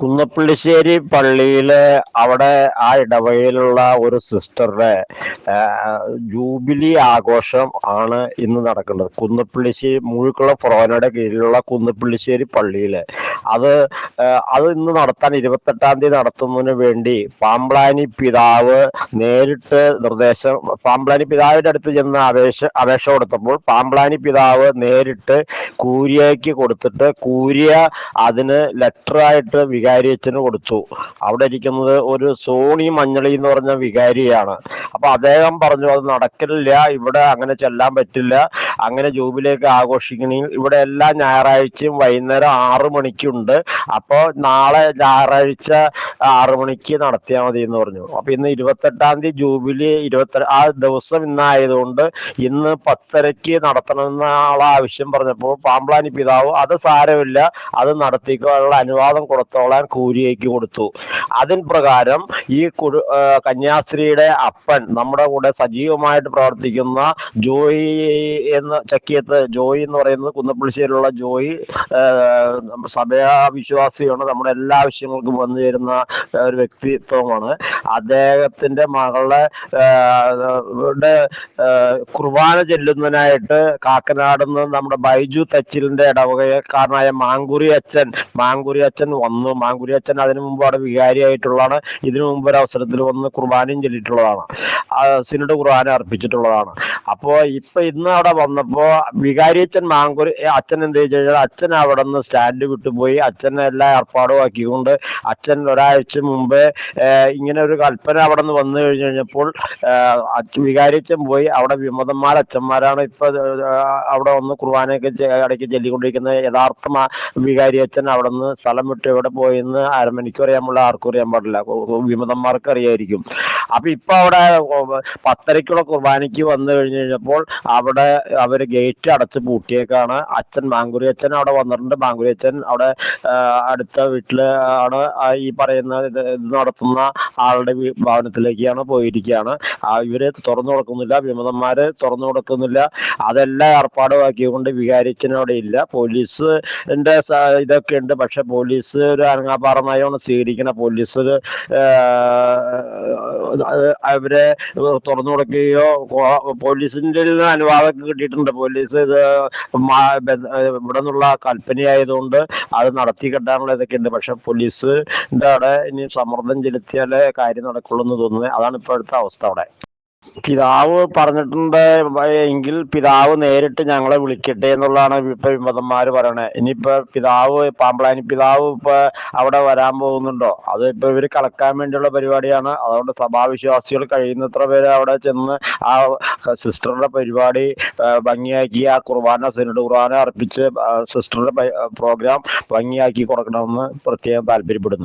കുന്നപ്പള്ളിശ്ശേരി പള്ളിയിൽ അവിടെ ആ ഇടവകയിലുള്ള ഒരു സിസ്റ്ററുടെ ജൂബിലി ആഘോഷം ആണ് ഇന്ന് നടക്കുന്നത്. കുന്നപ്പള്ളിശ്ശേരി മുഴുക്കുള്ള ഫൊറോനയുടെ കീഴിലുള്ള കുന്നപ്പള്ളിശ്ശേരി പള്ളിയിൽ. അത് അത് ഇന്ന് നടത്താൻ ഇരുപത്തെട്ടാം തീയതി നടത്തുന്നതിന് വേണ്ടി പാംപ്ലാനി പിതാവ് നേരിട്ട് നിർദ്ദേശം പാംപ്ലാനി പിതാവിന്റെ അടുത്ത് ചെന്ന് അപേക്ഷ അപേക്ഷ കൊടുത്തപ്പോൾ പാംപ്ലാനി പിതാവ് നേരിട്ട് കൂരിയയ്ക്ക് കൊടുത്തിട്ട് കൂരിയ അതിന് ലെറ്റർ ആയിട്ട് വികാരി അച്ഛന് കൊടുത്തു. അവിടെ ഇരിക്കുന്നത് ഒരു സോണി മഞ്ഞളി എന്ന് പറഞ്ഞ വികാരിയാണ്. അപ്പൊ അദ്ദേഹം പറഞ്ഞു അത് നടക്കില്ല ഇവിടെ അങ്ങനെ ചെല്ലാൻ പറ്റില്ല. അങ്ങനെ ജൂബിലേക്ക് ആഘോഷിക്കണമെങ്കിൽ ഇവിടെ എല്ലാ ഞായറാഴ്ചയും വൈകുന്നേരം ആറു മണിക്കുണ്ട്. അപ്പോൾ നാളെ ഞായറാഴ്ച ആറു മണിക്ക് നടത്തിയാൽ മതി എന്ന് പറഞ്ഞു. അപ്പൊ ഇന്ന് ഇരുപത്തെട്ടാം തീയതി ജൂബിലി ഇരുപത്തി ആ ദിവസം ഇന്നായതുകൊണ്ട് ഇന്ന് പത്തരയ്ക്ക് നടത്തണമെന്നുള്ള ആവശ്യം പറഞ്ഞപ്പോൾ പാമ്പ്ലാനി പിതാവ് അത് സാരമില്ല അത് നടത്തിക്കാനുള്ള അനുവാദം കൊടുത്തോളാൻ കൂരിയേക്ക് കൊടുത്തു. അതിൻ പ്രകാരം ഈ കുരു കന്യാസ്ത്രീയുടെ അപ്പൻ നമ്മുടെ കൂടെ സജീവമായിട്ട് പ്രവർത്തിക്കുന്ന ജോയി എന്ന ചക്കിയത്ത് ജോയി എന്ന് പറയുന്നത് കുന്നപ്പുളിശ്ശേരിയിലുള്ള ജോയി ആ, സഭയാ വിശ്വാസിയാണ് നമ്മുടെ എല്ലാ ആവശ്യങ്ങൾക്കും വന്നു ചേരുന്ന ഒരു വ്യക്തിത്വമാണ്. അദ്ദേഹത്തിന്റെ മകളുടെ കുർബാന ചെല്ലുന്നതിനായിട്ട് കാക്കനാട് നിന്ന് നമ്മുടെ ബൈജു തച്ചിലിന്റെ ഇടവകക്കാരനായ മാങ്കുറി അച്ഛൻ മാങ്കുറി അച്ഛൻ വന്നു. മാങ്കുരി അച്ഛൻ അതിനു മുമ്പ് അവിടെ വികാരിയായിട്ടുള്ളതാണ്. ഇതിനു മുമ്പ് ഒരു അവസരത്തിൽ വന്ന് കുർബാനയും ചൊല്ലിയിട്ടുള്ളതാണ്. സിനിഡ് കുർബാന അർപ്പിച്ചിട്ടുള്ളതാണ്. അപ്പോ ഇപ്പൊ ഇന്ന് അവിടെ വന്നപ്പോ വികാരിയച്ഛൻ അച്ഛൻ അച്ഛൻ എന്ത് ചെയ്തു കഴിഞ്ഞാൽ അച്ഛൻ അവിടെ നിന്ന് സ്റ്റാൻഡ് വിട്ടുപോയി. അച്ഛൻ എല്ലാ ഏർപ്പാടും ആക്കിക്കൊണ്ട് അച്ഛൻ ഒരാഴ്ച മുമ്പ് ഇങ്ങനെ ഒരു കൽപ്പന അവിടെ നിന്ന് വന്നു കഴിഞ്ഞു കഴിഞ്ഞപ്പോൾ ഏഹ്, അച്ഛ- വികാരി അച്ഛൻ പോയി. അവിടെ വിമതന്മാർ അച്ഛന്മാരാണ് ഇപ്പൊ അവിടെ ഒന്ന് കുർബാനയൊക്കെ ഇടയ്ക്ക് ചൊല്ലിക്കൊണ്ടിരിക്കുന്ന യഥാർത്ഥ വികാരിയച്ഛൻ അവിടെ നിന്ന് സ്ഥലം വിട്ട് എവിടെ പോയെന്ന് അരമണിക്കൂർ പാടില്ല. ആർക്കും അറിയാൻ പാടില്ല. വിമതന്മാർക്ക് അറിയായിരിക്കും. അപ്പൊ ഇപ്പൊ അവിടെ പത്തരക്കുള്ള കുർബാനയ്ക്ക് വന്നു കഴിഞ്ഞു കഴിഞ്ഞപ്പോൾ അവിടെ അവർ ഗേറ്റ് അടച്ച് പൂട്ടിയേക്കാണ്. അച്ഛൻ മാങ്കുരി അച്ഛൻ അവിടെ വന്നിട്ടുണ്ട്. മാങ്കുരി അച്ഛൻ അവിടെ അടുത്ത വീട്ടിൽ ആണ് ഈ പറയുന്ന ഇത് നടത്തുന്ന ആളുടെ ഭവനത്തിലേക്കാണ് പോയിരിക്കുകയാണ് ഇവർ തുറന്നു കൊടുക്കുന്നില്ല. വിമതന്മാര് തുറന്നു കൊടുക്കുന്നില്ല. അതെല്ലാം ഏർപ്പാടുമാക്കിക്കൊണ്ട് വികാരിച്ചൻ അവിടെ ഇല്ല. പോലീസിന്റെ ഇതൊക്കെ ഉണ്ട്. പക്ഷെ പോലീസ് ഒരു അനങ്ങാപ്പാറ നയമാണ് സ്വീകരിക്കുന്ന പോലീസ് അവരെ തുറന്നു കൊടുക്കുകയോ അനുവാദം അനുവാദമൊക്കെ കിട്ടിയിട്ടുണ്ട്. പോലീസ് ഇത് ഇവിടെ നിന്നുള്ള കൽപ്പനയായതുകൊണ്ട് അത് നടത്തി കെട്ടാനുള്ള ഇതൊക്കെ ഉണ്ട് പക്ഷെ പോലീസ് അവിടെ ഇനി സമ്മർദ്ദം ചെലുത്തിയാലേ കാര്യം നടക്കുള്ളൂ എന്ന് തോന്നുന്നത്. അതാണ് ഇപ്പോഴത്തെ അവസ്ഥ അവിടെ. പിതാവ് പറഞ്ഞിട്ടുണ്ട് എങ്കിൽ പിതാവ് നേരിട്ട് ഞങ്ങളെ വിളിക്കട്ടെ എന്നുള്ളതാണ് ഇപ്പൊ വിമതന്മാര് പറയണേ. ഇനിയിപ്പോ പിതാവ് പാമ്പ്ലാനി പിതാവ് ഇപ്പൊ അവിടെ വരാൻ പോകുന്നുണ്ടോ? അത് ഇപ്പൊ ഇവർ കളക്കാൻ വേണ്ടിയുള്ള പരിപാടിയാണ്. അതുകൊണ്ട് സഭാവിശ്വാസികൾ കഴിയുന്നത്ര പേര് അവിടെ ചെന്ന് ആ സിസ്റ്ററുടെ പരിപാടി ഭംഗിയാക്കി ആ കുർബാന സിനഡ് കുർബാന അർപ്പിച്ച് സിസ്റ്ററുടെ പ്രോഗ്രാം ഭംഗിയാക്കി കൊടുക്കണമെന്ന് പ്രത്യേകം താല്പര്യപ്പെടുന്നു.